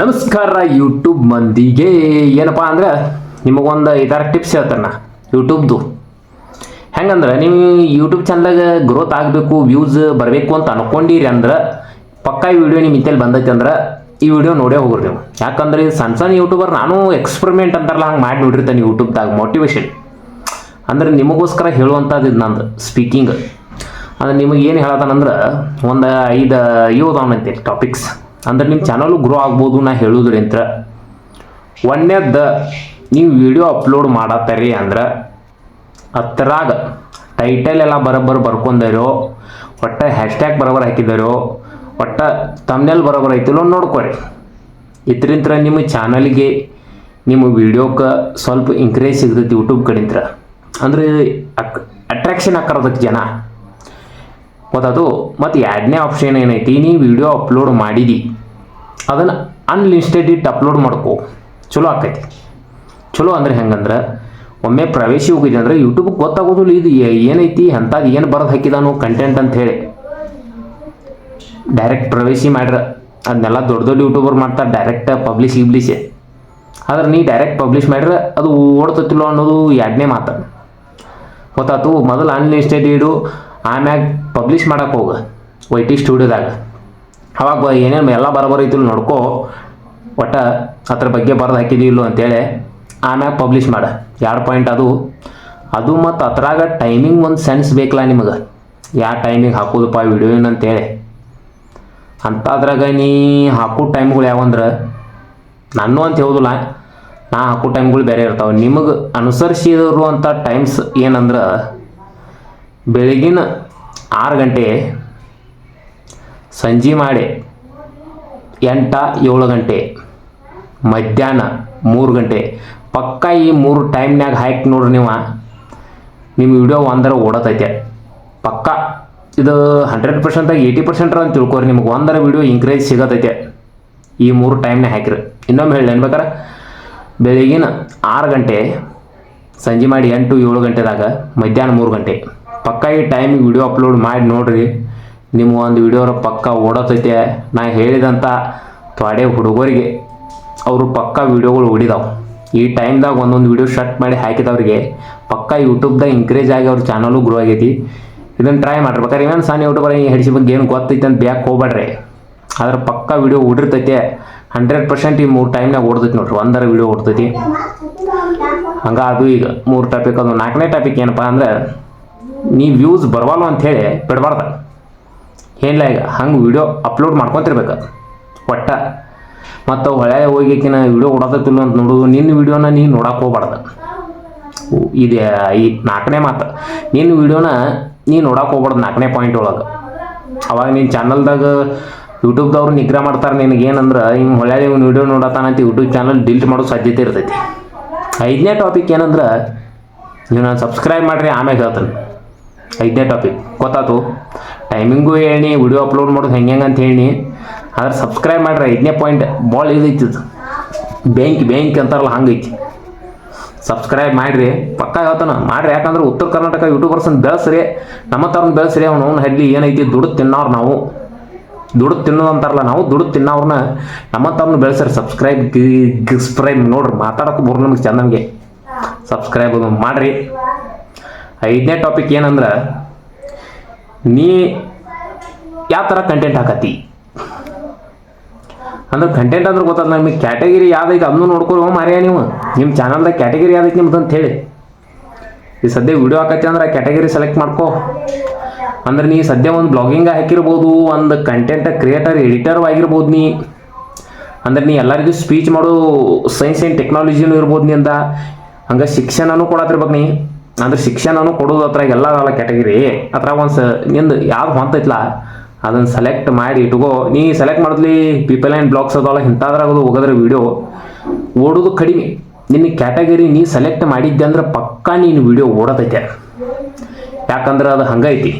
ನಮಸ್ಕಾರ ಯೂಟ್ಯೂಬ್ ಮಂದಿಗೆ. ಏನಪ್ಪ ಅಂದ್ರೆ ನಿಮಗೊಂದು ಐದಾರು ಟಿಪ್ಸ್ ಹೇಳ್ತಾನೆ ಯೂಟ್ಯೂಬ್ದು ಹೆಂಗಂದ್ರೆ ನೀವು ಯೂಟ್ಯೂಬ್ ಚಾನಲ್ದಾಗ ಗ್ರೋತ್ ಆಗಬೇಕು ವ್ಯೂಸ್ ಬರಬೇಕು ಅಂತ ಅನ್ಕೊಂಡಿರಿ ಅಂದ್ರೆ ಪಕ್ಕ ವಿಡಿಯೋ ನಿಮ್ಮ ಇಂತಲ್ಲಿ ಬಂದೈತೆ ಅಂದ್ರೆ ಈ ವಿಡಿಯೋ ನೋಡೇ ಹೋಗ್ರಿ ನೀವು. ಯಾಕಂದ್ರೆ ಸಣ್ಣ ಸಣ್ಣ ಯೂಟ್ಯೂಬರ್ ನಾನು ಎಕ್ಸ್ಪರಿಮೆಂಟ್ ಅಂತಾರಲ್ಲ, ಹಂಗೆ ಮಾಡಿ ನೋಡಿರ್ತಾನೆ ಯೂಟ್ಯೂಬ್ದಾಗ ಮೋಟಿವೇಶನ್ ಅಂದ್ರೆ ನಿಮಗೋಸ್ಕರ ಹೇಳುವಂಥದ್ದು ಇದು ನಂದು ಸ್ಪೀಕಿಂಗ್ ಅಂದ್ರೆ ನಿಮಗೆ ಏನು ಹೇಳತಾನಂದ್ರೆ ಒಂದು ಐದು ಇವು ಅಂತೇಳಿ ಟಾಪಿಕ್ಸ್ ಅಂದ್ರೆ ನಿಮ್ಮ ಚಾನಲು ಗ್ರೋ ಆಗ್ಬೋದು ನಾ ಹೇಳುದ್ರಿಂತ ಒಂದೇದ ನೀವು ವಿಡಿಯೋ ಅಪ್ಲೋಡ್ ಮಾಡತ್ತರಿ ಅಂದ್ರೆ ಹತ್ತರಾಗ ಟೈಟಲ್ ಎಲ್ಲ ಬರೋಬ್ಬರ ಬರ್ಕೊಂಡಿರೋ, ಒಟ್ಟ ಹ್ಯಾಶ್ಟ್ಯಾಗ್ ಬರೋಬ್ಬರ ಹಾಕಿದಾರೋ, ಒಟ್ಟ ತಮ್ನೆಲ್ ಬರೋಬ್ಬರ ಐತಿಲ್ಲೋ ನೋಡ್ಕೊರಿ. ಇದ್ರಿಂತ್ರ ನಿಮ್ಮ ಚಾನಲ್ಗೆ ನಿಮ್ಮ ವಿಡಿಯೋಕ್ಕೆ ಸ್ವಲ್ಪ ಇನ್ಕ್ರೀಸ್ ಸಿಗ್ತೈತಿ ಯೂಟ್ಯೂಬ್ ಕಡಿಂತ್ರ. ಅಂದ್ರೆ ಅಟ್ರಾಕ್ಷನ್ ಆಕರದಕ್ಕೆ ಜನ. ಗೊತ್ತದು ಮತ್ತು ಎರಡನೇ ಆಪ್ಷನ್ ಏನೈತಿ, ನೀವು ವಿಡಿಯೋ ಅಪ್ಲೋಡ್ ಮಾಡಿದಿ. ಅದನ್ನು ಅನ್ಲಿಮಿಟೆಡ್ ಇಟ್ಟು ಅಪ್ಲೋಡ್ ಮಾಡ್ಕೋ. ಚಲೋ ಆಕೈತಿ ಚಲೋ ಅಂದ್ರೆ ಹೆಂಗಂದ್ರೆ, ಒಮ್ಮೆ ಪ್ರವೇಶಿ ಹೋಗಿದೆ ಅಂದರೆ ಯೂಟ್ಯೂಬ್ಗೆ ಗೊತ್ತಾಗೋದಿಲ್ಲ ಇದು ಏನೈತಿ ಅಂಥದ್ದು ಏನು ಬರೋದು ಹಾಕಿದಾನು ಕಂಟೆಂಟ್ ಅಂತ ಹೇಳಿ. ಡೈರೆಕ್ಟ್ ಪ್ರವೇಶಿ ಮಾಡ್ರ. ಅದನ್ನೆಲ್ಲ ದೊಡ್ಡ ದೊಡ್ಡ ಯೂಟ್ಯೂಬರ್ ಮಾಡ್ತಾರೆ ಡೈರೆಕ್ಟ್ ಪಬ್ಲಿಷ್ ಇಬ್ಲಿಷೆ ಆದ್ರೆ ನೀ ಡೈರೆಕ್ಟ್ ಪಬ್ಲಿಷ್ ಮಾಡ್ರೆ ಅದು ಓಡ್ತತಿಲ್ಲೋ ಅನ್ನೋದು ಎರಡನೇ ಮಾತು. ಗೊತ್ತಾತು, ಮೊದಲು ಅನ್ಲಿಸ್ಟೆಡ್ ಇಡು ಆಮ್ಯಾಗ ಪಬ್ಲಿಷ್ ಮಾಡಕ್ಕೆ ಹೋಗ. ವೈ ಟಿ ಸ್ಟುಡಿಯೋದಾಗ ಅವಾಗ ಏನೇನು ಎಲ್ಲ ಬರೋಬರ ಐತಿಲ್ಲ ನೋಡ್ಕೋ. ಒಟ್ಟ ಅದ್ರ ಬಗ್ಗೆ ಬರೆದು ಹಾಕಿದೀವಿ ಇಲ್ಲೋ ಅಂತೇಳಿ ಆಮ್ಯಾಗ ಪಬ್ಲಿಷ್ ಮಾಡ. ಎರಡು ಪಾಯಿಂಟ್ ಅದು? ಅದು ಮತ್ತು ಅದ್ರಾಗ ಟೈಮಿಂಗ್ ಒಂದು ಸೆನ್ಸ್ ಬೇಕಲ್ಲ ನಿಮಗೆ. ಯಾವ ಟೈಮಿಗೆ ಹಾಕೋದಪ್ಪ ವಿಡಿಯೋ ಏನಂತೇಳಿ ಅಂಥದ್ರಾಗ ನೀ ಹಾಕೋ ಟೈಮ್ಗಳು ಯಾವಂದ್ರೆ ನಾನು ಅಂತ ಹೇಳೋದಿಲ್ಲ. ನಾ ಹಾಕೋ ಟೈಮ್ಗಳು ಬೇರೆ ಇರ್ತಾವೆ. ನಿಮಗೆ ಅನುಸರಿಸಿರುವಂಥ ಟೈಮ್ಸ್ ಏನಂದ್ರೆ ಬೆಳಗಿನ ಆರು ಗಂಟೆ ಸಂಜೆ ಮಾಡಿ ಎಂಟ ಏಳು ಗಂಟೆ, ಮಧ್ಯಾಹ್ನ ಮೂರು ಗಂಟೆ. ಪಕ್ಕ ಈ ಮೂರು ಟೈಮ್ನಾಗ ಹಾಕಿ ನೋಡ್ರಿ ನೀವು. ನಿಮ್ಮ ವಿಡಿಯೋ ಒಂದರ ಓಡತೈತೆ. ಪಕ್ಕ ಇದು ಹಂಡ್ರೆಡ್ ಪರ್ಸೆಂಟಾಗಿ ಏಯ್ಟಿ ಪರ್ಸೆಂಟ್ರ ಅಂತ ತಿಳ್ಕೊರಿ, ನಿಮ್ಗೆ ಒಂದರ ವಿಡಿಯೋ ಇಂಕ್ರೇಜ್ ಸಿಗತೈತೆ. ಈ ಮೂರು ಟೈಮ್ನಾಗ ಹಾಕಿರಿ ಇನ್ನೊಮ್ಮೆ ಹೇಳಿ ಅನ್ಬೇಕಾರೆ ಬೆಳಗಿನ ಆರು ಗಂಟೆ, ಸಂಜೆ ಮಾಡಿ ಎಂಟು ಏಳು ಗಂಟೆದಾಗ ಮಧ್ಯಾಹ್ನ ಮೂರು ಗಂಟೆ. ಪಕ್ಕ ಈ ಟೈಮಿಗೆ ವಿಡಿಯೋ ಅಪ್ಲೋಡ್ ಮಾಡಿ ನೋಡ್ರಿ. ನಿಮ್ಮ ಒಂದು ವಿಡಿಯೋರ ಪಕ್ಕ ಓಡತೈತೆ, ನಾ ಹೇಳಿದಂಥ ತ್ವಾಡೆ ಹುಡುಗರಿಗೆ ಅವರು ಪಕ್ಕ ವಿಡಿಯೋಗಳು ಓಡಿದಾವೆ. ಈ ಟೈಮ್ದಾಗ ಒಂದೊಂದು ವಿಡಿಯೋ ಶಟ್ ಮಾಡಿ ಹಾಕಿದವ್ರಿಗೆ ಪಕ್ಕ ಯೂಟ್ಯೂಬ್ದಾಗ ಇಂಕ್ರೇಜ್ ಆಗಿ ಅವ್ರ ಚಾನಲು ಗ್ರೋ ಆಗೈತಿ. ಇದನ್ನು ಟ್ರೈ ಮಾಡ್ರಿ ಇನ್ನೊಂದು ಸಣ್ಣ ಯೂಟ್ಯೂಬರ್ ಹೆಡ್ಸಿ ಬಗ್ಗೆ ಏನು ಗೊತ್ತೈತೆ ಅಂತ ಬ್ಯಾಕ್ ಹೋಗ್ಬೇಡ್ರಿ. ಆದ್ರೆ ಪಕ್ಕ ವಿಡಿಯೋ ಓಡಿರ್ತೈತೆ. ಹಂಡ್ರೆಡ್ ಪರ್ಸೆಂಟ್ ಈ ಮೂರು ಟೈಮ್ನಾಗ ಓಡ್ತೈತಿ ನೋಡ್ರಿ. ಒಂದರ ವಿಡಿಯೋ ಓಡ್ತೈತಿ. ಹಂಗೆ ಅದು ಈಗ ಮೂರು ಟಾಪಿಕ್ ಅದು. ನಾಲ್ಕನೇ ಟಾಪಿಕ್ ಏನಪ್ಪ ಅಂದ್ರೆ, ನೀವು ವ್ಯೂಸ್ ಬರವಲ್ಲ ಅಂತ ಹೇಳಿ ಬಿಡಬಾರ್ದ. ಏನಿಲ್ಲ ಈಗ ಹಂಗೆ ವಿಡಿಯೋ ಅಪ್ಲೋಡ್ ಮಾಡ್ಕೊತಿರ್ಬೇಕು. ಒಟ್ಟ. ಮತ್ತು ಹೊಳೆ ಹೋಗಿಕಿನ ವೀಡಿಯೋ ಕೊಡೋದಿಲ್ಲ ಅಂತ ನೋಡೋದು ನಿನ್ನ ವೀಡಿಯೋನ ನೀನು ನೋಡಕ್ಕೆ ಹೋಗ್ಬಾರ್ದು. ಇದು, ಈ ನಾಲ್ಕನೇ ಮಾತು. ನಿನ್ನ ವಿಡಿಯೋನ ನೀನು ನೋಡಕ್ಕೆ ಹೋಗ್ಬಾರ್ದು ನಾಲ್ಕನೇ ಪಾಯಿಂಟ್ ಒಳಗೆ. ಅವಾಗ ನಿನ್ನ ಚಾನಲ್ದಾಗ ಯೂಟ್ಯೂಬ್ದವ್ರು ನಿಗ್ರಹ ಮಾಡ್ತಾರೆ ನಿನಗೇನಂದ್ರೆ ಹಿಂಗೆ ಹೊಳೆ ಇವ್ನು ವಿಡಿಯೋ ನೋಡತ್ತಾನಂತ ಯೂಟ್ಯೂಬ್ ಚಾನಲ್ ಡಿಲೀಟ್ ಮಾಡೋ ಸಾಧ್ಯತೆ ಇರ್ತೈತಿ. ಐದನೇ ಟಾಪಿಕ್ ಏನಂದ್ರೆ, ನೀವು ನಾನು ಸಬ್ಸ್ಕ್ರೈಬ್ ಮಾಡಿರಿ ಆಮೇಲೆ ಹೇಳ್ತಾನೆ. ಐದನೇ ಟಾಪಿಕ್ ಗೊತ್ತಾತು. ಟೈಮಿಂಗು ಹೇಳಿ ವಿಡಿಯೋ ಅಪ್ಲೋಡ್ ಮಾಡೋದು ಹೆಂಗೆ ಹೆಂಗೆ ಅಂತ ಹೇಳಿ ಆದ್ರೆ ಸಬ್ಸ್ಕ್ರೈಬ್ ಮಾಡ್ರಿ, ಐದನೇ ಪಾಯಿಂಟ್ ಭಾಳ ಇದೈತಿ ಇದು. ಬ್ಯಾಂಕ್ ಬ್ಯಾಂಕ್ ಅಂತಾರಲ್ಲ ಹಂಗೈತಿ ಸಬ್ಸ್ಕ್ರೈಬ್ ಮಾಡಿರಿ. ಪಕ್ಕ ಹೇಳ್ತಾನ, ಮಾಡ್ರಿ. ಯಾಕಂದ್ರೆ ಉತ್ತರ ಕರ್ನಾಟಕ ಯೂಟ್ಯೂಬರ್ಸನ್ನು ಬೆಳೆಸ್ರಿ. ನಮ್ಮ ಥರನ ಬೆಳೆಸ್ರಿ, ಅವ್ನು ಅವ್ನ ಹಳ್ಳಿ ಏನೈತಿ, ದುಡ್ಡು ತಿನ್ನೋರು ನಾವು. ದುಡ್ಡು ತಿನ್ನೋದು ಅಂತಾರಲ್ಲ ನಾವು ದುಡ್ಡು ತಿನ್ನೋರ್ನ ನಮ್ಮ ತಮ್ಮನ್ನು ಬೆಳೆಸ್ರಿ. ಸಬ್ಸ್ಕ್ರೈಬ್ ಗಿಸ್ಕ್ರೈಬ್ ನೋಡ್ರಿ. ಮಾತಾಡೋಕೆ ಬರೋ ನಮಗೆ ಚಂದಂಗೆ ಸಬ್ಸ್ಕ್ರೈಬ್ ಅದು ಮಾಡ್ರಿ. ಐದನೇ ಟಾಪಿಕ್ ಏನಂದ್ರೆ, ನೀ ಯಾವ ಥರ ಕಂಟೆಂಟ್ ಹಾಕತಿ ಅಂದ್ರೆ ಕಂಟೆಂಟ್ ಅಂದ್ರೆ ಗೊತ್ತದ ನಿಮಗೆ ಕ್ಯಾಟಗಿರಿ ಯಾವ್ದೈತೆ ಅದನ್ನು ನೋಡ್ಕೊಳೋ ಮಾರ್ಯ ನೀವು. ನಿಮ್ಮ ಚಾನಲ್ದಾಗ ಕ್ಯಾಟಗಿರಿ ಯಾವ್ದೈತೆ ನಿಮ್ದು ಅಂತ ಹೇಳಿ. ಈ ಸದ್ಯ ವಿಡಿಯೋ ಹಾಕತ್ತೆ ಅಂದ್ರೆ ಕ್ಯಾಟಗಿರಿ ಸೆಲೆಕ್ಟ್ ಮಾಡ್ಕೋ. ಅಂದ್ರೆ ನೀ ಸದ್ಯ ಒಂದು ಬ್ಲಾಗಿಂಗ್ ಹಾಕಿರ್ಬೋದು, ಒಂದು ಕಂಟೆಂಟ್ ಕ್ರಿಯೇಟರ್ ಎಡಿಟರ್ ಆಗಿರ್ಬೋದು ನೀ. ಅಂದ್ರೆ ನೀ ಎಲ್ಲರಿಗೂ ಸ್ಪೀಚ್ ಮಾಡೋ ಸೈನ್ಸ್ ಆ್ಯಂಡ್ ಟೆಕ್ನಾಲಜಿನೂ ಇರ್ಬೋದು ನೀ ಅಂತ ಹಂಗೆ ಶಿಕ್ಷಣನೂ ಕೊಡತ್ತಿರ್ಬೇಕು ನೀ. ಅಂದ್ರೆ ಶಿಕ್ಷಣನು ಕೊಡೋದು ಅದ್ರಾಗ ಎಲ್ಲ ಕ್ಯಾಟಗರಿ ಅದ್ರಾಗ ಒಂದು ನಿಂದು ಯಾವ್ದು ಹೊಂತೈತ್ಲ? ಅದನ್ನು ಸೆಲೆಕ್ಟ್ ಮಾಡಿ ಇಟ್ಕೋ. ನೀ ಸೆಲೆಕ್ಟ್ ಮಾಡಿದ್ಲಿ ಪೀಪಲ್ ಆ್ಯಂಡ್ ಬ್ಲಾಗ್ಸ್ ಅದಲ್ಲ ಇಂಥದ್ರಾಗದು ಹೋಗೋದ್ರ ವಿಡಿಯೋ ಓಡೋದು ಕಡಿಮೆ. ನಿನ್ನ ಕ್ಯಾಟಗರಿ ನೀ ಸೆಲೆಕ್ಟ್ ಮಾಡಿದ್ದೆ ಅಂದ್ರೆ ಪಕ್ಕಾ ನೀನು ವಿಡಿಯೋ ಓಡತೈತೆ. ಯಾಕಂದ್ರೆ ಅದು ಹಂಗೈತಿ.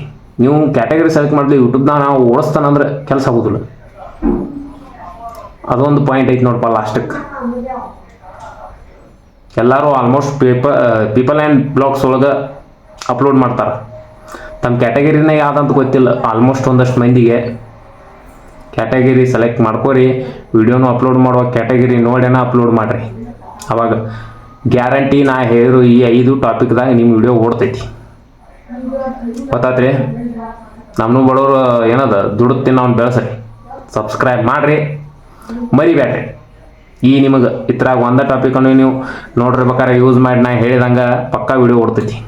ನೀವು ಕ್ಯಾಟಗರಿ ಸೆಲೆಕ್ಟ್ ಮಾಡಲಿ ಯೂಟ್ಯೂಬ್ನ ನಾವು ಓಡಿಸ್ತಾನಂದ್ರೆ ಕೆಲಸ ಆಗೋದಿಲ್ಲ. ಅದೊಂದು ಪಾಯಿಂಟ್ ಐತಿ ನೋಡಪ್ಪ ಲಾಸ್ಟಕ್ಕೆ ಎಲ್ಲರೂ almost paper people and blogs ಒಳಗೆ ಅಪ್ಲೋಡ್ ಮಾಡ್ತಾರೆ. ತಮ್ಮ ಕ್ಯಾಟಗರಿನೇ ಯಾವ್ದಂತ ಗೊತ್ತಿಲ್ಲ. ಆಲ್ಮೋಸ್ಟ್ ಒಂದಷ್ಟು ಮಂದಿಗೆ ಕ್ಯಾಟಗರಿ ಸೆಲೆಕ್ಟ್ ಮಾಡ್ಕೋರಿ. ವಿಡಿಯೋನು ಅಪ್ಲೋಡ್ ಮಾಡುವ ಕ್ಯಾಟಗರಿ ನೋಡೇನ ಅಪ್ಲೋಡ್ ಮಾಡಿರಿ. ಅವಾಗ ಗ್ಯಾರಂಟಿ ನಾ ಹೇಳಿದ್ರು ಈ ಐದು ಟಾಪಿಕ್ದಾಗ ನಿಮ್ಮ ವಿಡಿಯೋ ಓಡ್ತೈತಿ. ಗೊತ್ತಾತ್ರಿ? ನಮ್ಮನ್ನು ಬಡವರು ಏನದ ದುಡುತ್ತೀನಿ ನಾವು ಬೆಳೆಸ್ರಿ. ಸಬ್ಸ್ಕ್ರೈಬ್ ಮಾಡಿರಿ. ಮರಿಬೇಡ್ರಿ ಈ ನಿಮಗೆ ಇದ್ರಾಗ ಒಂದ ಟಾಪಿಕನ್ನು ನೀವು ನೋಡಿರ್ಬೇಕಾದ್ರೆ ಯೂಸ್ ಮಾಡಿ ನಾ ಹೇಳಿದಂಗೆ ಪಕ್ಕಾ ವಿಡಿಯೋ ಓಡ್ತೈತಿ.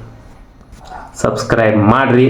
ಸಬ್ಸ್ಕ್ರೈಬ್ ಮಾಡಿರಿ.